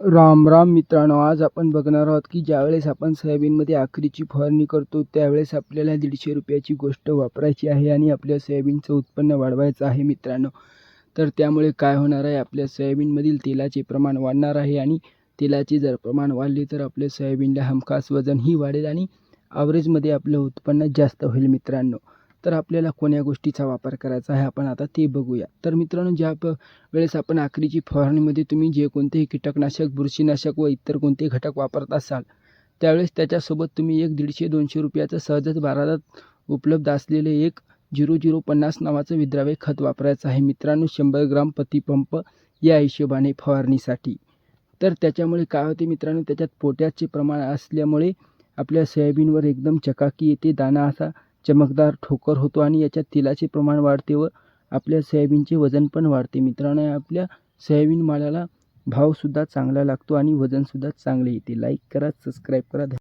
राम राम मित्रांनो आज आपण बघणार आहोत की ज्यावेळेस आपण सोयाबीनमध्ये आखरीची फवारणी करतो त्यावेळेस आपल्याला दीडशे रुपयाची गोष्ट वापरायची आहे आणि आपल्या सोयाबीनचं उत्पन्न वाढवायचं आहे मित्रांनो. तर त्यामुळे काय होणार आहे? आपल्या सोयाबीनमधील तेलाचे प्रमाण वाढणार आहे आणि तेलाचे जर प्रमाण वाढले तर आपल्या सोयाबीनला हमखास वजनही वाढेल आणि ॲव्हरेजमध्ये आपलं उत्पन्न जास्त होईल मित्रांनो. तर आपल्याला कोण्या गोष्टीचा वापर करायचा आहे आपण आता ते बघूया. तर मित्रांनो ज्या प वेळेस आपण आखरीची फवारणीमध्ये तुम्ही जे कोणतेही कीटकनाशक बुरशीनाशक व इतर कोणते घटक वापरत असाल त्यावेळेस त्याच्यासोबत तुम्ही एक दीडशे दोनशे रुपयाचं सहजच बाजारात उपलब्ध असलेले एक झिरो झिरो पन्नास नावाचं विद्राव्य खत वापरायचं आहे. मित्रांनो शंभर ग्राम प्रतिपंप या हिशोबाने फवारणीसाठी. तर त्याच्यामुळे काय होते मित्रांनो त्याच्यात पोटॅशचे प्रमाण असल्यामुळे आपल्या सोयाबीनवर एकदम चकाकी येते. दाणा असा चमकदार ठोकर होतो आणि याच्यात तेलाचे प्रमाण वाढते व आपल्या सोयाबीनचे वजन पण वाढते. मित्रांनो आपल्या सोयाबीन मालाला भावसुद्धा चांगला लागतो आणि वजनसुद्धा चांगले येते. लाईक करा सबस्क्राईब करा.